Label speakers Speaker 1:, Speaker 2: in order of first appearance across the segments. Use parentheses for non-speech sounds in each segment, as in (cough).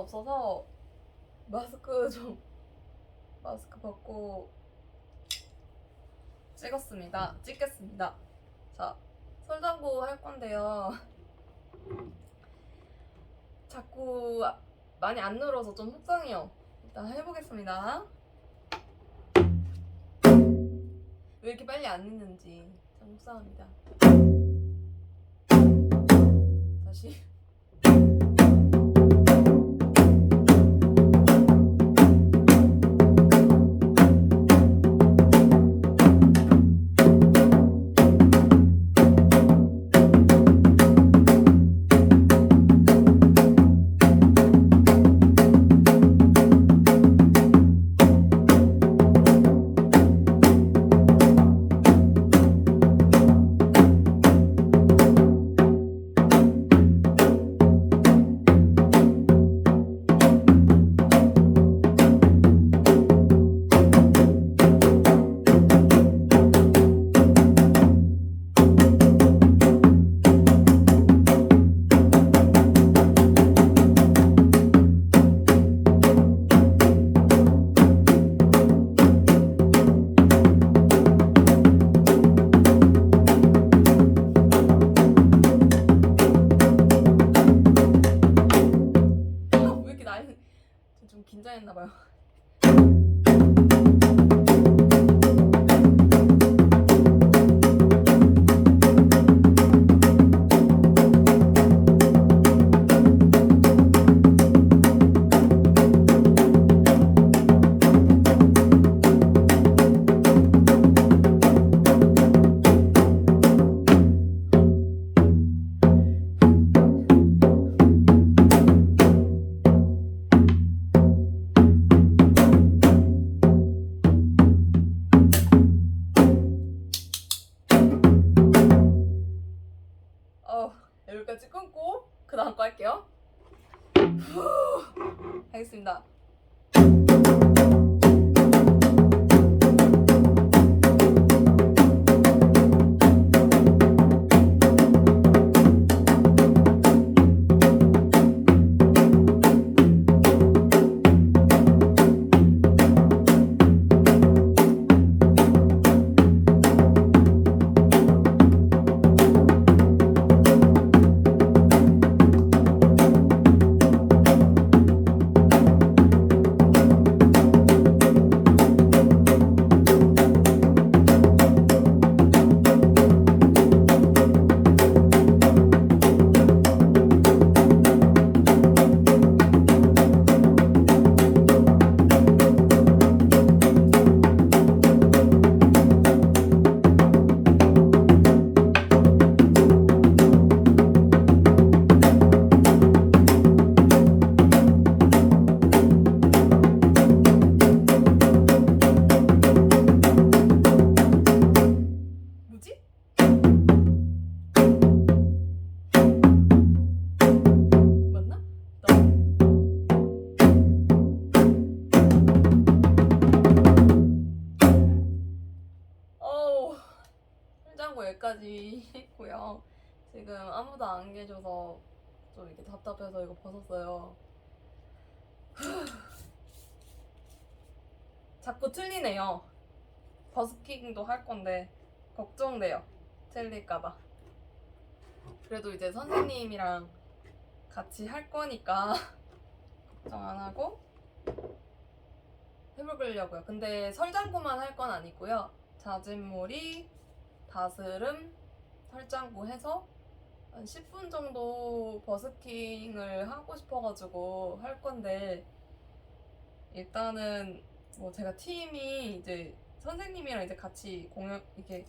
Speaker 1: 없어서 마스크 좀 (laughs) 마스크 벗고 찍었습니다. 찍겠습니다. 자, 설장구 할 건데요. (laughs) 자꾸 많이 안 늘어서 좀 속상해요. 일단 해보겠습니다. 왜 이렇게 빨리 안 늦는지 참 속상합니다. 다시. 어, 여기까지 끊고 그 다음 거 할게요. 후, 하겠습니다. 풀장구 여기까지 했고요. 지금 아무도 안 계셔서 좀 이렇게 답답해서 이거 벗었어요. (sighs) 자꾸 틀리네요. 버스킹도 할 건데 걱정돼요. 틀릴까봐. 그래도 이제 선생님이랑 같이 할 거니까 (laughs) 걱정 안 하고 해보려고요. 근데 설장구만 할 건 아니고요. 자진몰이, 다스름, 설장구 해서 한 10분 정도 버스킹을 하고 싶어가지고 할 건데 일단은 뭐 제가 팀이 이제 선생님이랑 이제 같이 공연 이렇게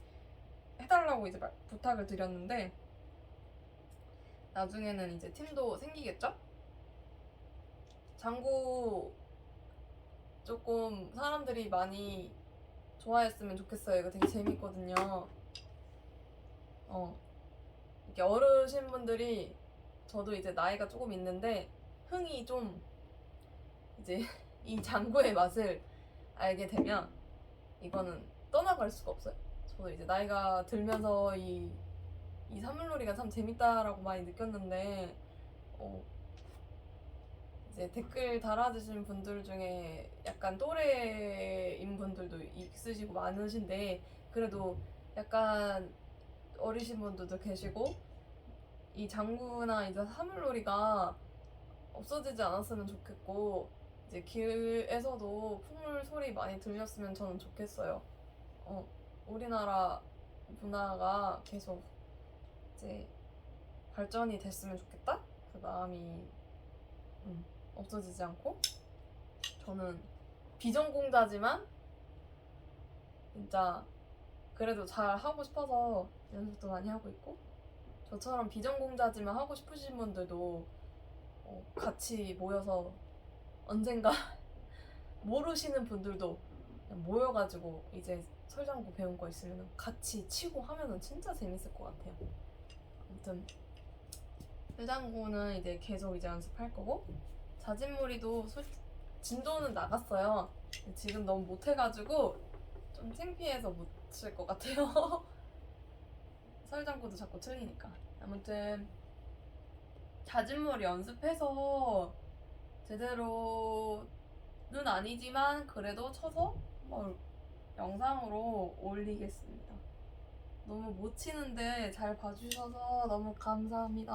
Speaker 1: 해달라고 이제 말- 부탁을 드렸는데 나중에는 이제 팀도 생기겠죠? 장구 조금 사람들이 많이 좋아했으면 좋겠어요. 이거 되게 재밌거든요. 어. 이렇게 어르신 분들이 저도 이제 나이가 조금 있는데 흥이 좀 이제 (laughs) 이 장구의 맛을 알게 되면 이거는 떠나갈 수가 없어요. 저도 이제 나이가 들면서 이, 이 사물놀이가 참 재밌다라고 많이 느꼈는데, 어, 이제 댓글 달아주신 분들 중에 약간 또래인 분들도 있으시고 많으신데 그래도 약간 어리신 분들도 계시고 이 장구나 이제 사물놀이가 없어지지 않았으면 좋겠고 이제 길에서도 풍물 소리 많이 들렸으면 저는 좋겠어요. 어, 우리나라 문화가 계속 이제 발전이 됐으면 좋겠다? 그 마음이 음, 없어지지 않고 저는 비전공자지만 진짜 그래도 잘 하고 싶어서 연습도 많이 하고 있고 저처럼 비전공자지만 하고 싶으신 분들도 어, 같이 모여서 언젠가 (laughs) 모르시는 분들도 모여가지고 이제 설장구 배운 거 있으면 같이 치고 하면은 진짜 재밌을 것 같아요. 아무튼 설장구는 이제 계속 이제 연습할 거고 자진몰이도 솔 진도는 나갔어요. 지금 너무 못해가지고 좀 창피해서 못 칠 것 같아요. (laughs) 설장구도 자꾸 틀리니까. 아무튼 자진몰이 연습해서 제대로는 아니지만 그래도 쳐서 한번 영상으로 올리겠습니다. 너무 못 치는데 잘 봐주셔서 너무 감사합니다.